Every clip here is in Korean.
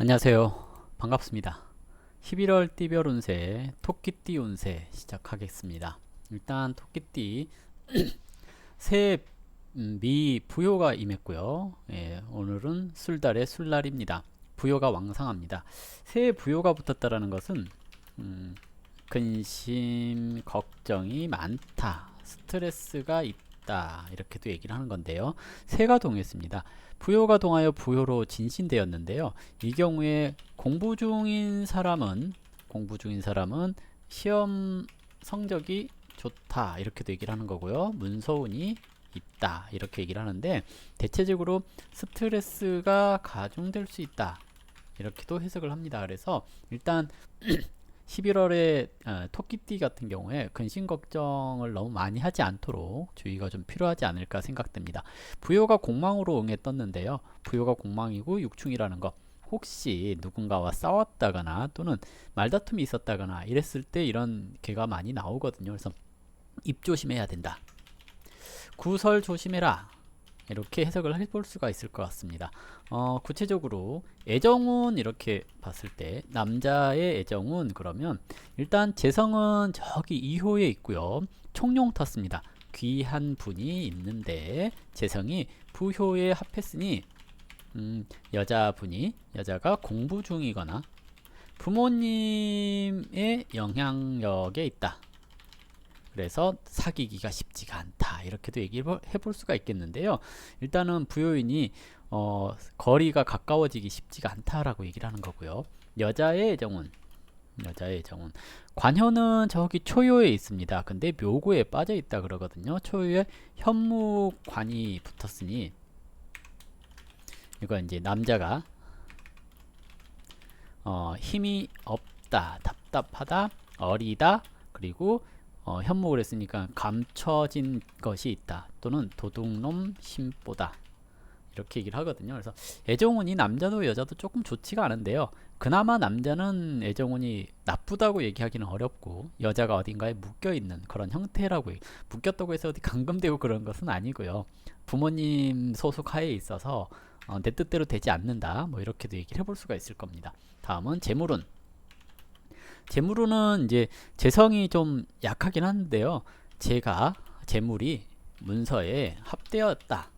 안녕하세요. 반갑습니다. 11월 띠별 운세, 토끼띠 운세 시작하겠습니다. 일단 토끼띠 새해 음, 미 부요가 임했고요. 예, 오늘은 술달의 술날입니다. 부요가 왕성합니다. 새해 부요가 붙었다라는 것은 음, 근심, 걱정이 많다, 스트레스가 있다 이렇게도 얘기를 하는 건데요. 새가 동했습니다. 부요가 동하여 부요로 진신되었는데요. 이 경우에 공부 중인 사람은 공부 중인 사람은 시험 성적이 좋다 이렇게도 얘기를 하는 거고요. 문서운이 있다 이렇게 얘기를 하는데 대체적으로 스트레스가 가중될 수 있다 이렇게도 해석을 합니다. 그래서 일단 11월에 어, 토끼띠 같은 경우에 근심 걱정을 너무 많이 하지 않도록 주의가 좀 필요하지 않을까 생각됩니다. 부요가 공망으로 응에 떴는데요. 부요가 공망이고 육충이라는 거 혹시 누군가와 싸웠다거나 또는 말다툼이 있었다거나 이랬을 때 이런 개가 많이 나오거든요. 그래서 입 조심해야 된다. 구설 조심해라. 이렇게 해석을 해볼 수가 있을 것 같습니다. 어, 구체적으로 애정운 이렇게 봤을 때 남자의 애정운 그러면 일단 재성은 저기 2호에 있고요. 총룡 탔습니다. 귀한 분이 있는데 재성이 부효에 합했으니 음, 여자분이 여자가 공부 중이거나 부모님의 영향력에 있다. 그래서 사귀기가 쉽지가 않다. 이렇게도 얘기해 볼 수가 있겠는데요. 일단은 부요인이 어, 거리가 가까워지기 쉽지가 않다라고 얘기를 하는 거고요. 여자의 애정은 여자의 애정은 관현은 저기 초요에 있습니다. 근데 묘고에 빠져 있다 그러거든요. 초요에 현무관이 붙었으니 이거 이제 남자가 어, 힘이 없다 답답하다 어리다 그리고 어, 현목을 했으니까 감춰진 것이 있다 또는 도둑놈 심보다 이렇게 얘기를 하거든요. 그래서 애정운이 남자도 여자도 조금 좋지가 않은데요. 그나마 남자는 애정운이 나쁘다고 얘기하기는 어렵고 여자가 어딘가에 묶여있는 그런 형태라고 묶였다고 해서 어디 감금되고 그런 것은 아니고요. 부모님 소속 하에 있어서 어, 내 뜻대로 되지 않는다 뭐 이렇게도 얘기를 해볼 수가 있을 겁니다. 다음은 재물운 재물운은 이제 재성이 좀 약하긴 한데요. 제가 재물이 문서에 합되었다.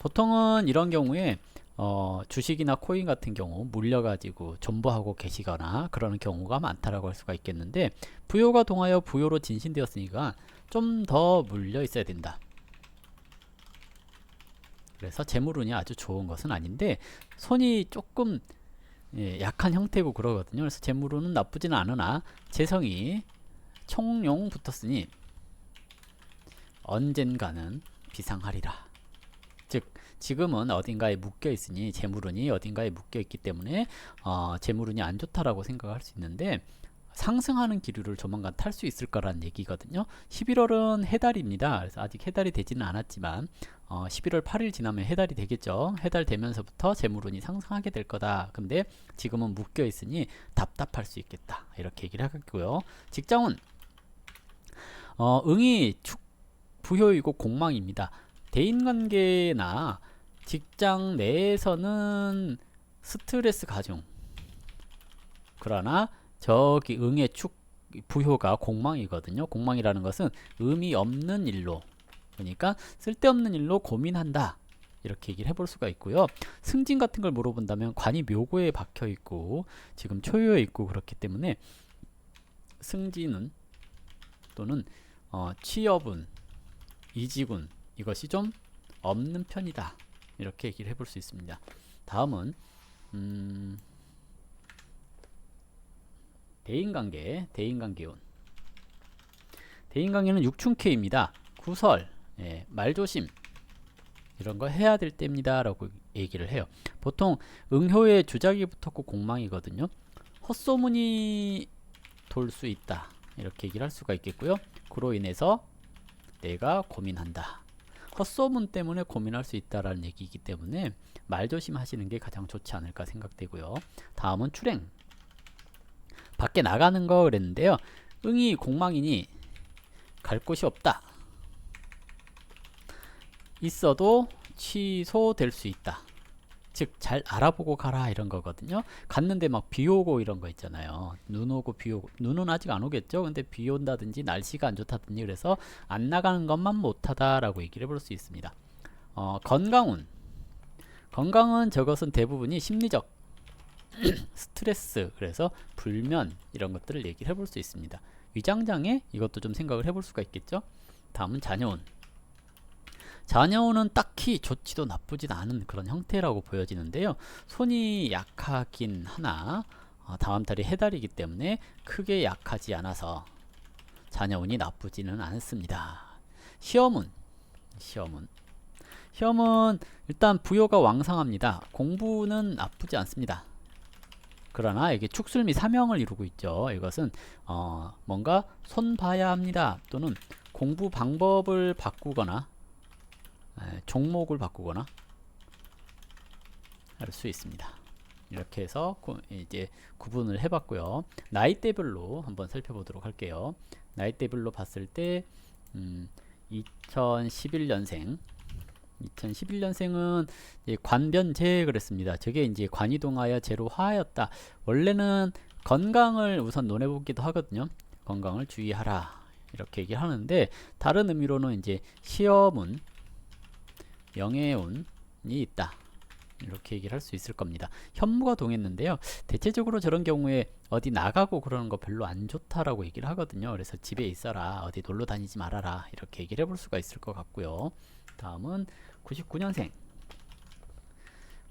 보통은 이런 경우에 어, 주식이나 코인 같은 경우 물려가지고 존버하고 계시거나 그러는 경우가 많다라고 할 수가 있겠는데 부요가 동하여 부요로 진신되었으니까 좀 더 물려 있어야 된다. 그래서 재물운이 아주 좋은 것은 아닌데 손이 조금 예, 약한 형태고 그러거든요. 그래서 재물운은 나쁘지는 않으나 재성이 총룡 붙었으니 언젠가는 비상하리라. 즉 지금은 어딘가에 묶여 있으니 재물운이 어딘가에 묶여 있기 때문에 어, 재물운이 안 좋다라고 생각할 수 있는데 상승하는 기류를 조만간 탈 수 있을 거라는 얘기거든요. 11월은 해달입니다. 그래서 아직 해달이 되지는 않았지만 어, 11월 8일 지나면 해달이 되겠죠. 해달 되면서부터 재물운이 상승하게 될 거다. 근데 지금은 묶여 있으니 답답할 수 있겠다. 이렇게 얘기를 하겠고요. 직장운 어, 응이 축 부효이고 공망입니다. 대인관계나 직장 내에서는 스트레스 가중. 그러나 저기 응의 축 부효가 공망이거든요. 공망이라는 것은 의미 없는 일로 그러니까 쓸데없는 일로 고민한다. 이렇게 얘기를 해볼 수가 있고요. 승진 같은 걸 물어본다면 관이 묘고에 박혀 있고 지금 초유에 있고 그렇기 때문에 승진은 또는 어, 취업은 이직운 이것이 좀 없는 편이다. 이렇게 얘기를 해볼 수 있습니다. 다음은 음, 대인관계, 대인관계운. 대인관계는 육충캐입니다. 구설, 예, 말조심 이런 거 해야 될 때입니다 라고 얘기를 해요. 보통 응효에 주작이 붙었고 공망이거든요. 헛소문이 돌 수 있다 이렇게 얘기를 할 수가 있겠고요. 그로 인해서 내가 고민한다. 헛소문 때문에 고민할 수 있다라는 얘기이기 때문에 말조심하시는 게 가장 좋지 않을까 생각되고요. 다음은 출행. 밖에 나가는 거 그랬는데요. 응이 공망이니 갈 곳이 없다. 있어도 취소될 수 있다. 즉 잘 알아보고 가라 이런 거거든요. 갔는데 막 비 오고 이런 거 있잖아요. 눈 오고 비 오고 눈은 아직 안 오겠죠. 근데 비 온다든지 날씨가 안 좋다든지 그래서 안 나가는 것만 못하다라고 얘기를 해볼 수 있습니다. 어, 건강운 건강은 저것은 대부분이 심리적 스트레스 그래서 불면 이런 것들을 얘기를 해볼 수 있습니다. 위장장애 이것도 좀 생각을 해볼 수가 있겠죠. 다음은 자녀운 자녀운은 딱히 좋지도 나쁘지도 않은 그런 형태라고 보여지는데요. 손이 약하긴 하나 어, 다음 달이 해달이기 때문에 크게 약하지 않아서 자녀운이 나쁘지는 않습니다. 시험운 시험운 시험은 일단 부여가 왕성합니다. 공부는 나쁘지 않습니다. 그러나 이게 축술 및 사명을 이루고 있죠. 이것은 어, 뭔가 손 봐야 합니다. 또는 공부 방법을 바꾸거나 에, 종목을 바꾸거나 할 수 있습니다. 이렇게 해서 구, 이제 구분을 해봤고요. 나이대별로 한번 살펴보도록 할게요. 나이대별로 봤을 때 음, 2011년생 2011년생은 관변제 그랬습니다. 저게 이제 관이동하여 제로 화였다. 원래는 건강을 우선 논해보기도 하거든요. 건강을 주의하라 이렇게 얘기를 하는데 다른 의미로는 이제 시험운, 명예운이 있다. 이렇게 얘기를 할 수 있을 겁니다. 현무가 동했는데요. 대체적으로 저런 경우에 어디 나가고 그러는 거 별로 안 좋다라고 얘기를 하거든요. 그래서 집에 있어라, 어디 놀러 다니지 말아라 이렇게 얘기를 해볼 수가 있을 것 같고요. 다음은 99년생.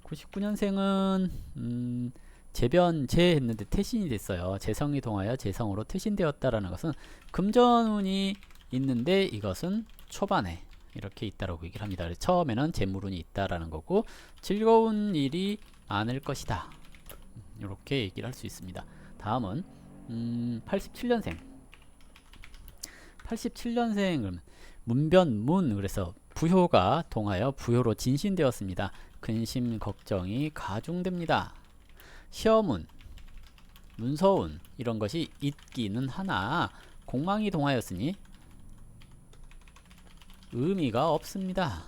99년생은 음, 재변제 했는데 태신이 됐어요. 재성이 동하여 재성으로 태신되었다라는 것은 금전운이 있는데 이것은 초반에 이렇게 있다라고 얘기를 합니다. 처음에는 재물운이 있다라는 거고 즐거운 일이 많을 것이다. 이렇게 얘기를 할 수 있습니다. 다음은 음, 87년생. 87년생 문변문 그래서 부효가 동하여 부효로 진신되었습니다. 근심 걱정이 가중됩니다. 시험운, 문서운 이런 것이 있기는 하나 공망이 동하였으니 의미가 없습니다.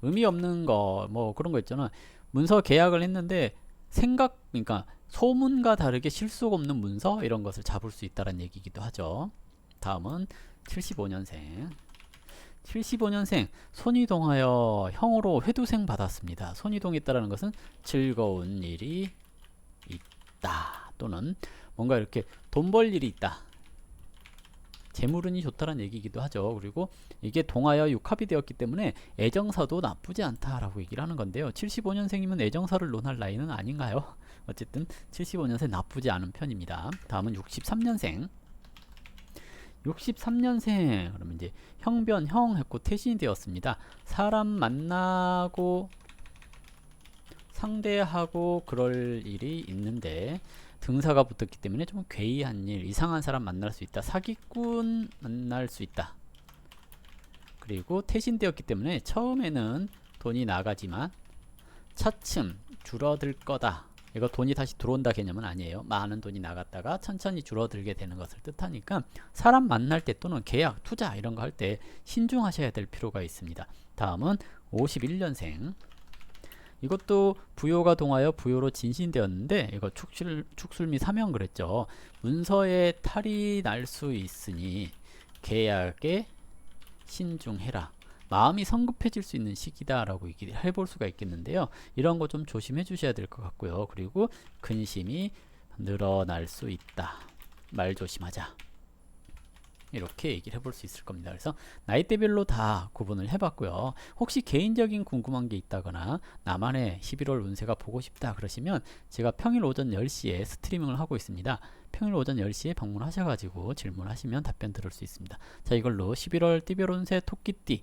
의미 없는 거 뭐 그런 거 있잖아. 문서 계약을 했는데 생각 그러니까 소문과 다르게 실속 없는 문서 이런 것을 잡을 수 있다는 얘기기도 하죠. 다음은 75년생. 75년생 손이동하여 형으로 회두생 받았습니다. 손이동했다라는 것은 즐거운 일이 있다 또는 뭔가 이렇게 돈 벌 일이 있다. 재물운이 좋다는 얘기이기도 하죠. 그리고 이게 동하여 육합이 되었기 때문에 애정사도 나쁘지 않다라고 얘기를 하는 건데요. 75년생이면 애정사를 논할 나이는 아닌가요? 어쨌든 75년생 나쁘지 않은 편입니다. 다음은 63년생. 63년생 그러면 이제 형변 형 했고 태신이 되었습니다. 사람 만나고 상대하고 그럴 일이 있는데 등사가 붙었기 때문에 좀 괴이한 일, 이상한 사람 만날 수 있다. 사기꾼 만날 수 있다. 그리고 태신되었기 때문에 처음에는 돈이 나가지만 차츰 줄어들 거다. 이거 돈이 다시 들어온다 개념은 아니에요. 많은 돈이 나갔다가 천천히 줄어들게 되는 것을 뜻하니까 사람 만날 때 또는 계약, 투자 이런 거 할 때 신중하셔야 될 필요가 있습니다. 다음은 51년생. 이것도 부요가 동하여 부요로 진신되었는데 이거 축술, 축술 및 사명 그랬죠. 문서에 탈이 날 수 있으니 계약에 신중해라. 마음이 성급해질 수 있는 시기다라고 얘기를 해볼 수가 있겠는데요. 이런 거 좀 조심해 주셔야 될 것 같고요. 그리고 근심이 늘어날 수 있다. 말 조심하자. 이렇게 얘기를 해볼 수 있을 겁니다. 그래서 나이대별로 다 구분을 해봤고요. 혹시 개인적인 궁금한 게 있다거나 나만의 11월 운세가 보고 싶다 그러시면 제가 평일 오전 10시에 스트리밍을 하고 있습니다. 평일 오전 10시에 방문하셔가지고 질문하시면 답변 들을 수 있습니다. 자 이걸로 11월 띠별 운세 토끼띠